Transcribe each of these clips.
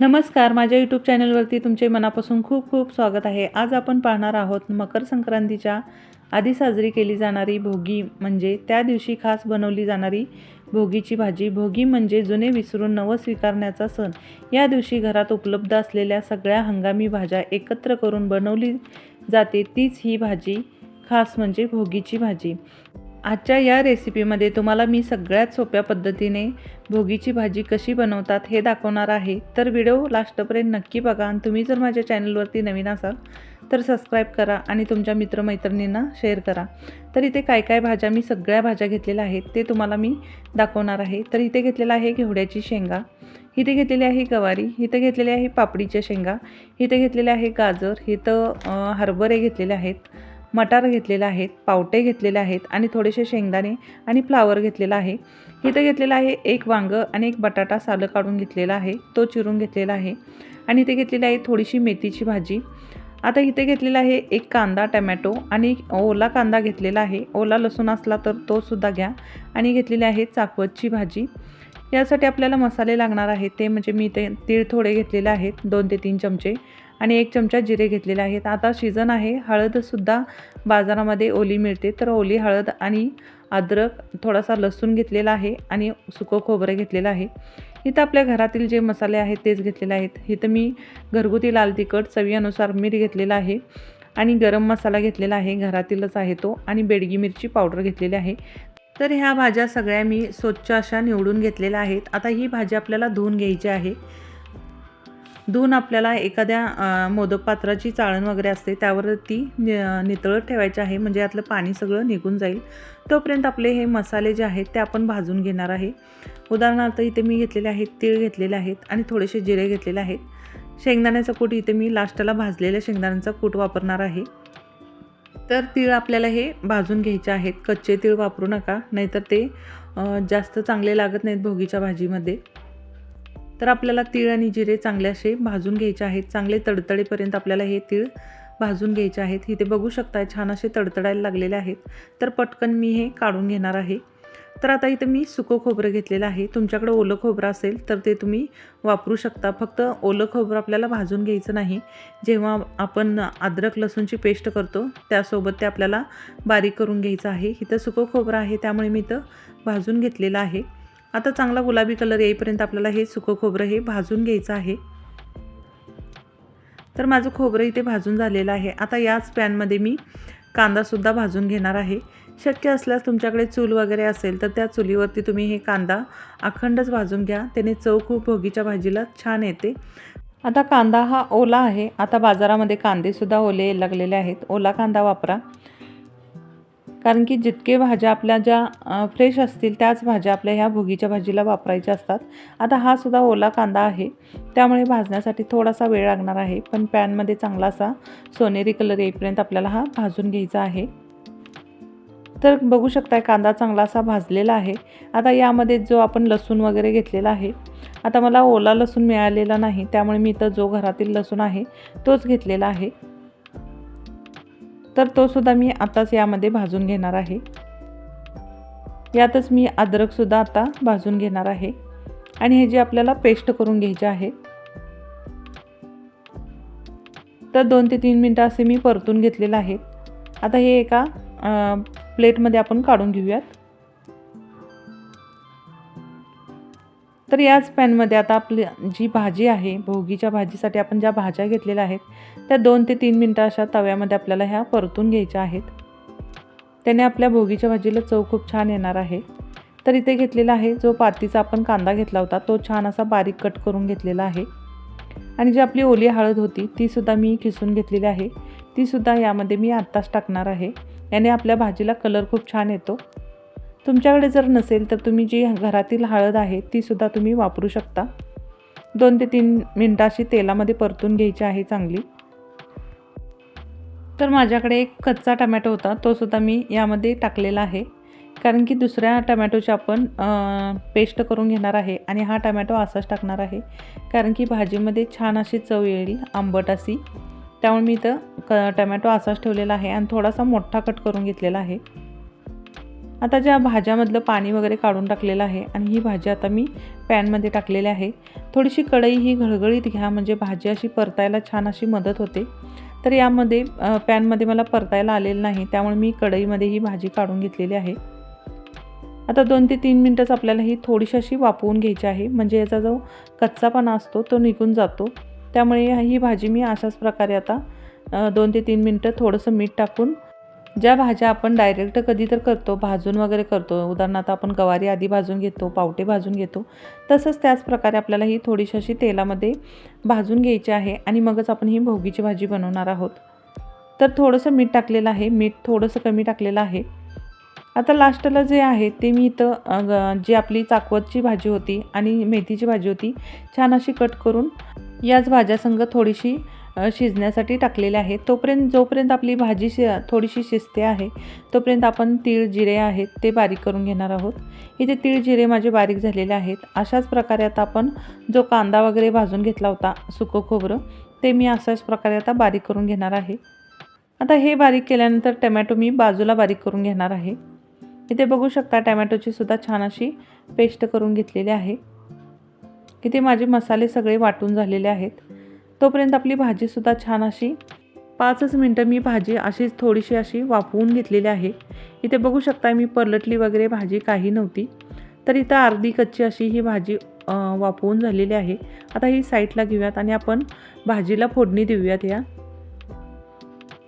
नमस्कार माझ्या यूट्यूब चॅनलवरती तुमचे मनापासून खूप खूप स्वागत आहे. आज आपण पाहणार आहोत मकर संक्रांतीच्या आधी साजरी केली जाणारी भोगी म्हणजे त्या दिवशी खास बनवली जाणारी भोगीची भाजी. भोगी म्हणजे जुने विसरून नवं स्वीकारण्याचा सण. या दिवशी घरात उपलब्ध असलेल्या सगळ्या हंगामी भाज्या एकत्र करून बनवली जाते. तीच ही भाजी खास म्हणजे भोगीची भाजी. आजच्या या रेसिपीमध्ये तुम्हाला मी सगळ्यात सोप्या पद्धतीने भोगीची भाजी कशी बनवतात हे दाखवणार आहे. तर व्हिडिओ लास्टपर्यंत नक्की बघा आणि तुम्ही जर माझ्या चॅनलवरती नवीन असाल तर सबस्क्राईब करा आणि तुमच्या मित्रमैत्रिणींना शेअर करा. तर इथे काय काय भाज्या मी सगळ्या भाज्या घेतलेल्या आहेत ते तुम्हाला मी दाखवणार आहे. तर इथे घेतलेलं आहे घेवड्याची शेंगा इथे घेतलेली आहे गवारी इथं घेतलेली आहे पापडीच्या शेंगा इथे घेतलेले आहे गाजर इथं हरभरे घेतलेले आहेत. मटार घेतलेला आहेत पावटे घेतलेले आहेत आणि थोडेसे शेंगदाणे आणि फ्लावर घेतलेला आहे. इथं घेतलेला आहे एक वांगं आणि एक बटाटा सालं काढून घेतलेला आहे तो चिरून घेतलेला आहे. आणि इथे घेतलेली आहे थोडीशी मेथीची भाजी. आता इथे घेतलेला आहे एक कांदा टमॅटो आणि ओला कांदा घेतलेला आहे. ओला लसूण असला तर तो सुद्धा घ्या. आणि घेतलेली आहे चाकवतची भाजी. यासाठी आपल्याला मसाले लागणार आहेत ते म्हणजे मी ते तीळ थोडे घेतलेले आहेत दोन ते तीन चमचे. आणि एक चमचा जिरे घेतलेले आहेत. आता सीझन आहे. हळदसुद्धा बाजारामध्ये ओली मिळते. तर ओली हळद आणि अद्रक थोडासा लसूण घेतलेला आहे आणि सुकं खोबरं घेतलेलं आहे. इथं आपल्या घरातील जे मसाले आहेत तेच घेतलेले आहेत. इथं मी घरगुती लाल तिखट चवीनुसार मीठ घेतलेलं आहे आणि गरम मसाला घेतलेला आहे. घरातीलच आहे तो आणि बेडगी मिरची पावडर घेतलेली आहे. तर ह्या भाज्या सगळ्या मी स्वच्छ अशा निवडून घेतलेल्या आहेत. आता ही भाजी आपल्याला धुवून घ्यायची आहे. धुवून आपल्याला एखाद्या मोदक पात्राची चाळण वगैरे असते त्यावर ती नि नितळत ठेवायची आहे. म्हणजे यातलं पाणी सगळं निघून जाईल. तोपर्यंत आपले हे मसाले जे आहेत ते आपण भाजून घेणार आहे. उदाहरणार्थ इथे मी घेतलेले आहेत तीळ घेतलेले आहेत आणि थोडेसे जिरे घेतलेले आहेत. शेंगदाण्याचा कूट इथे मी लास्टला भाजलेल्या शेंगदाण्याचा कूट वापरणार आहे. तर तीळ आपल्याला हे भाजून घ्यायचे आहेत. कच्चे तीळ वापरू नका नाहीतर ते जास्त चांगले लागत नाहीत भोगीच्या भाजीमध्ये. तर आपल्याला तीळ आणि जिरे चांगले असे भाजून घ्यायचे आहेत. चांगले तडतडेपर्यंत आपल्याला हे तीळ भाजून घ्यायचे आहेत. इथे बघू शकताय छान असे तडतडायला लागलेले आहेत. तर पटकन मी हे काढून घेणार आहे. तर आता इथं मी सुकं खोबरं घेतलेलं आहे. तुमच्याकडे ओलं खोबरं असेल तर ते तुम्ही वापरू शकता. फक्त ओलं खोबरं आपल्याला भाजून घ्यायचं नाही. जेव्हा आपण अद्रक लसूणची पेस्ट करतो त्यासोबत ते आपल्याला बारीक करून घ्यायचं आहे. इथं सुकं खोबरं आहे त्यामुळे मी इथं भाजून घेतलेलं आहे. आता चांगला गुलाबी कलर येईपर्यंत आपल्याला हे सुकं खोबरं हे भाजून घ्यायचं आहे. तर माझं खोबरं इथे भाजून झालेलं आहे. आता याच पॅनमध्ये मी कांदासुद्धा भाजून घेणार आहे. शक्य असल्यास तुमच्याकडे चूल वगैरे असेल तर त्या चुलीवरती तुम्ही हे कांदा अखंडच भाजून घ्या. त्याने चव खूप भोगीच्या भाजीला छान येते. आता कांदा हा ओला आहे. आता बाजारामध्ये कांदेसुद्धा ओले लागलेले आहेत. ओला कांदा वापरा. कारण की जितके भाज्या आपल्या ज्या फ्रेश असतील त्याच भाज्या आपल्या ह्या भोगीच्या भाजीला वापरायच्या असतात. आता हा सुद्धा ओला कांदा आहे. त्यामुळे भाजण्यासाठी थोडासा वेळ लागणार आहे. पण पॅनमध्ये चांगला असा सोनेरी कलर येईपर्यंत आपल्याला हा भाजून घ्यायचा आहे. तर बघू शकताय कांदा चांगला असा भाजलेला आहे. आता यामध्ये जो आपण लसूण वगैरे घेतलेला आहे आता मला ओला लसूण मिळालेला नाही. त्यामुळे मी इथं जो घरातील लसूण आहे तोच घेतलेला आहे. तर तो सुद्धा मी आताच यामध्ये भाजून घेणार आहे. यातच मी अद्रकसुद्धा आता भाजून घेणार आहे. आणि हे जे आपल्याला पेस्ट करून घ्यायचे आहे तर दोन ते तीन मिनटं असे मी परतून घेतलेलं आहे आता हे एका प्लेटमध्ये आपण काढून घेऊयात. तर याच पॅनमध्ये आता आपली जी भाजी आहे भोगीच्या भाजीसाठी आपण ज्या भाज्या घेतलेल्या आहेत त्या दोन ते तीन मिनटं अशा तव्यामध्ये आपल्याला ह्या परतून घ्यायच्या आहेत. त्याने आपल्या भोगीच्या भाजीला चव खूप छान येणार आहे. तर इथे घेतलेला आहे जो पातीचा आपण कांदा घेतला होता तो छान असा बारीक कट करून घेतलेला आहे. आणि जी आपली ओली हळद होती तीसुद्धा मी खिसून घेतलेली आहे. तीसुद्धा यामध्ये मी आत्ताच टाकणार आहे. याने आपल्या भाजीला कलर खूप छान येतो. तुमच्याकडे जर नसेल तर तुम्ही जी घरातील हळद आहे तीसुद्धा तुम्ही वापरू शकता. दोन ते तीन मिनटं अशी तेलामध्ये परतून घ्यायची आहे चांगली. तर माझ्याकडे एक कच्चा टमॅटो होता तो सुद्धा मी यामध्ये टाकलेला आहे. कारण की दुसऱ्या टमॅटोची आपण पेस्ट करून घेणार आहे आणि हा टमॅटो असाच टाकणार आहे. कारण की भाजीमध्ये छान अशी चव येईल आंबट अशी. त्यामुळे मी इथं क टमॅटो असाच ठेवलेला आहे आणि थोडासा मोठा कट करून घेतलेला आहे. आता ज्या भाज्यामधलं पाणी वगैरे काढून टाकलेलं आहे आणि ही भाजी आता मी पॅनमध्ये टाकलेली आहे थोडीशी कढई ही घळघळीत घ्या म्हणजे भाजी अशी परतायला छान अशी मदत होते. तर यामध्ये पॅनमध्ये मला परतायला आलेलं नाही त्यामुळे मी कढईमध्ये ही भाजी काढून घेतलेली आहे. आता दोन ते तीन मिनटंच आपल्याला ही थोडीशी अशी वापवून घ्यायची आहे म्हणजे याचा जो कच्चापणा असतो तो निघून जातो. त्यामुळे ही भाजी मी अशाच प्रकारे आता दोन ते तीन मिनटं थोडंसं मीठ टाकून ज्या भाज्या आपण डायरेक्ट कधी तर करतो भाजून वगैरे करतो उदाहरणार्थ आपण गवारी आधी भाजून घेतो पावटे भाजून घेतो तसंच त्याच प्रकारे आपल्याला ही थोडीशी अशी तेलामध्ये भाजून घ्यायची आहे आणि मगच आपण ही भोगीची भाजी बनवणार आहोत. तर थोडंसं मीठ टाकलेलं आहे मीठ थोडंसं कमी टाकलेलं आहे. आता लास्टला जे आहे ते मी इथं ग- जी आपली चाकवतची भाजी होती आणि मेथीची भाजी होती छान अशी कट करून याच भाज्यासंग थोडीशी शिजण्यासाठी टाकलेले आहे. तोपर्यंत जोपर्यंत आपली भाजी शि थोडीशी शिजते आहे तोपर्यंत आपण तीळ जिरे आहेत ते बारीक करून घेणार आहोत. इथे तीळ जिरे माझे बारीक झालेले आहेत. अशाच प्रकारे आता आपण जो कांदा वगैरे भाजून घेतला होता सुकं खोबरं ते मी अशाच प्रकारे आता बारीक करून घेणार आहे. आता हे बारीक केल्यानंतर टमॅटो मी बाजूला बारीक करून घेणार आहे. इथे बघू शकता टमॅटोची सुद्धा छान अशी पेस्ट करून घेतलेली आहे. इथे माझे मसाले सगळे वाटून झालेले आहेत. तोपर्यंत आपली भाजीसुद्धा छान अशी पाचच मिनटं मी भाजी अशीच थोडीशी अशी वाफवून घेतलेली आहे. इथे बघू शकता मी परलटली वगैरे भाजी काही नव्हती. तर इथं अर्धी कच्ची अशी ही भाजी वाफवून झालेली आहे. आता ही साईडला घेऊयात आणि आपण भाजीला फोडणी देऊयात या.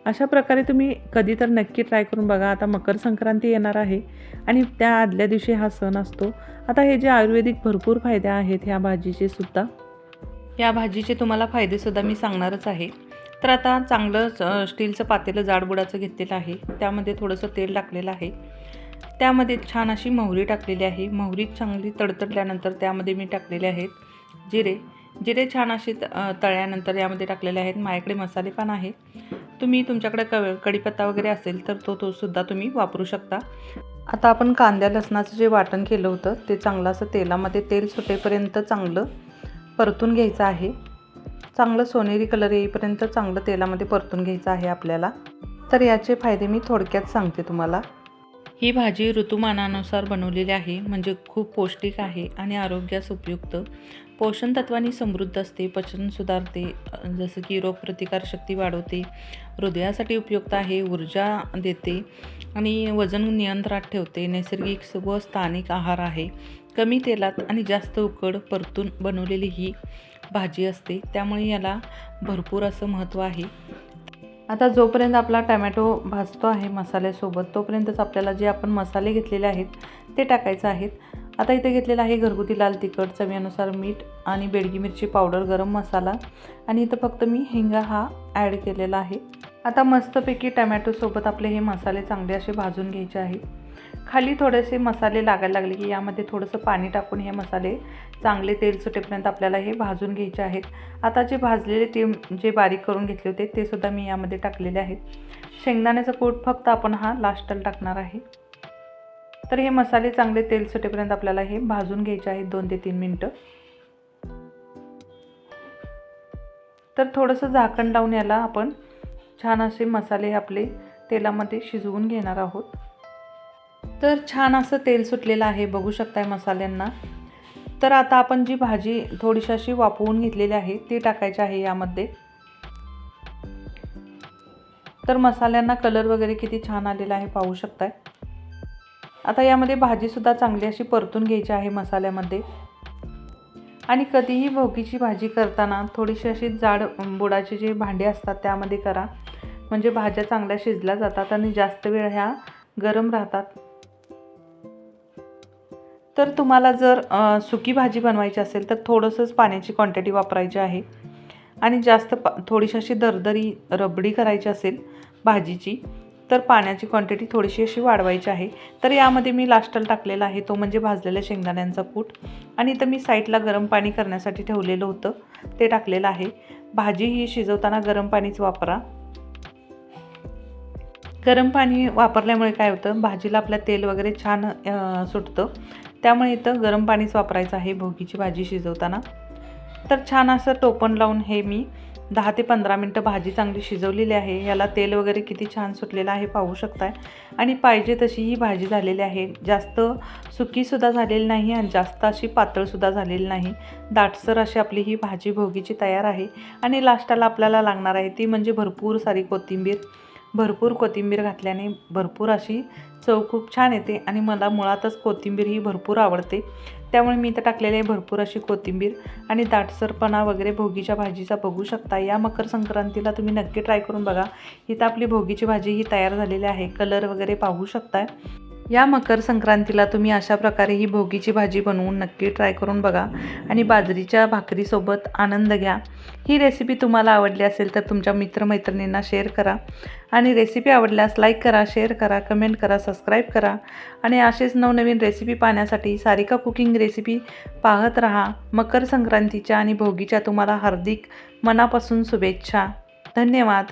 अशा प्रकारे तुम्ही कधी तर नक्की ट्राय करून बघा. आता मकर संक्रांती येणार आहे आणि त्या आदल्या दिवशी हा सण असतो. आता हे जे आयुर्वेदिक भरपूर फायदे आहेत ह्या भाजीचे सुद्धा. या भाजीचे तुम्हाला फायदेसुद्धा मी सांगणारच आहे. तर आता चांगलं स्टीलचं पातेलं जाडबुडाचं घेतलेलं आहे. त्यामध्ये थोडंसं तेल टाकलेलं आहे. त्यामध्ये छान अशी मोहरी टाकलेली आहे. मोहरी चांगली तडतडल्यानंतर त्यामध्ये मी टाकलेले आहेत जिरे. जिरे छान असे त- तळल्यानंतर यामध्ये टाकलेले आहेत. माझ्याकडे मसाले पण आहे. तुम्ही तुमच्याकडे क कढीपत्ता वगैरे असेल तर तो तो सुद्धा तुम्ही वापरू शकता. आता आपण कांद्या लसणाचं जे वाटण केलं होतं ते चांगलं असं तेलामध्ये तेल सुटेपर्यंत चांगलं परतून घ्यायचं आहे. चांगलं सोनेरी कलर येईपर्यंत चांगलं तेलामध्ये परतून घ्यायचं आहे आपल्याला. तर याचे फायदे मी थोडक्यात सांगते तुम्हाला. ही भाजी ऋतुमानानुसार बनवलेली आहे म्हणजे खूप पौष्टिक आहे आणि आरोग्यास उपयुक्त. पोषण तत्वांनी समृद्ध असते पचन सुधारते जसं की रोगप्रतिकारशक्ती वाढवते हृदयासाठी उपयुक्त आहे ऊर्जा देते आणि वजन नियंत्रणात ठेवते नैसर्गिक व स्थानिक आहार आहे. कमी तेलात आणि जास्त उकड परतून बनवलेली ही भाजी असते. त्यामुळे याला भरपूर असं महत्त्व आहे. आता जोपर्यंत आपला टमॅटो भाजतो आहे मसाल्यासोबत तोपर्यंतच आपल्याला जे आपण मसाले घेतलेले आहेत ते टाकायचं आहेत. आता इथे घेतलेलं आहे घरगुती लाल तिखट चवीनुसार मीठ आणि बेडगी मिरची पावडर गरम मसाला. आणि इथं फक्त मी हिंगा हा ॲड केलेला आहे. आता मस्तपैकी टमॅटोसोबत आपले हे मसाले चांगले असे भाजून घ्यायचे आहेत खाली थोडेसे मसाले लागायला लागले की यामध्ये थोडंसं पाणी टाकून हे मसाले चांगले तेल सुटेपर्यंत आपल्याला हे भाजून घ्यायचे आहेत. आता जे भाजलेले ते जे बारीक करून घेतले होते ते सुद्धा मी यामध्ये टाकलेले आहेत. शेंगदाण्याचा कूट फक्त आपण हा लास्टला टाकणार आहे. तर हे मसाले चांगले तेल सुटेपर्यंत आपल्याला हे भाजून घ्यायचे आहेत दोन ते तीन मिनटं. तर थोडंसं झाकण लावून याला आपण छान असे मसाले आपले तेलामध्ये शिजवून घेणार आहोत. तर छान असं तेल सुटलेलं आहे बघू शकताय मसाल्यांना. तर आता आपण जी भाजी थोडीशी अशी वापवून घेतलेली आहे ती टाकायची आहे यामध्ये. तर मसाल्यांना कलर वगैरे किती छान आलेला आहे पाहू शकताय. आता यामध्ये भाजीसुद्धा चांगली अशी परतून घ्यायची आहे मसाल्यामध्ये. आणि कधीही भोगीची भाजी करताना थोडीशी अशी जाड बुडाचे जे भांडे असतात त्यामध्ये करा. म्हणजे भाज्या चांगल्या शिजल्या जातात आणि जास्त वेळ ह्या गरम राहतात. तर तुम्हाला जर सुकी भाजी बनवायची असेल तर थोडंसंच पाण्याची क्वांटिटी वापरायची आहे. आणि जास्त पा थोडीशी अशी दरदरी रबडी करायची असेल भाजीची तर पाण्याची क्वांटिटी थोडीशी अशी वाढवायची आहे. तर यामध्ये मी लास्टला टाकलेला आहे तो म्हणजे भाजलेल्या शेंगदाण्यांचा कूट. आणि इथं मी साईडला गरम पाणी करण्यासाठी ठेवलेलं होतं ते टाकलेलं आहे. भाजी ही शिजवताना गरम पाणीच वापरा. गरम पाणी वापरल्यामुळे काय होतं भाजीला आपल्या तेल वगैरे छान सुटतं. त्यामुळे इथं गरम पाणीच वापरायचं आहे भोगीची भाजी शिजवताना. तर छान असं टोपण लावून हे मी दहा ते पंधरा मिनटं भाजी चांगली शिजवलेली आहे. याला तेल वगैरे किती छान सुटलेलं आहे पाहू शकताय. आणि पाहिजे तशी ही भाजी झालेली आहे. जास्त सुकीसुद्धा झालेली नाही आणि जास्त अशी पातळसुद्धा झालेली नाही. दाटसर अशी आपली ही भाजी भोगीची तयार आहे. आणि लास्टाला आपल्याला लागणार आहे ती म्हणजे भरपूर सारी कोथिंबीर. भरपूर कोथिंबीर घातल्याने भरपूर अशी चव खूप छान येते आणि मला मुळातच कोथिंबीर ही भरपूर आवडते. त्यामुळे मी इथं टाकलेली आहे भरपूर अशी कोथिंबीर आणि दाटसरपणा वगैरे भोगीच्या भाजीचा बघू शकता. या मकर संक्रांतीला तुम्ही नक्की ट्राय करून बघा. इथं आपली भोगीची भाजी ही तयार झालेली आहे. कलर वगैरे पाहू शकताय. या मकर संक्रांतीला तुम्ही अशा प्रकारे ही भोगीची भाजी बनवून नक्की ट्राय करून बघा आणि बाजरीच्या भाकरीसोबत आनंद घ्या. ही रेसिपी तुम्हाला आवडली असेल तर तुमच्या मित्रमैत्रिणींना शेअर करा आणि रेसिपी आवडल्यास लाईक करा शेअर करा कमेंट करा सबस्क्राईब करा आणि असेच नवनवीन रेसिपी पाहण्यासाठी सारिका कुकिंग रेसिपी पाहत राहा. मकर संक्रांतीच्या आणि भोगीच्या तुम्हाला हार्दिक मनापासून शुभेच्छा. धन्यवाद.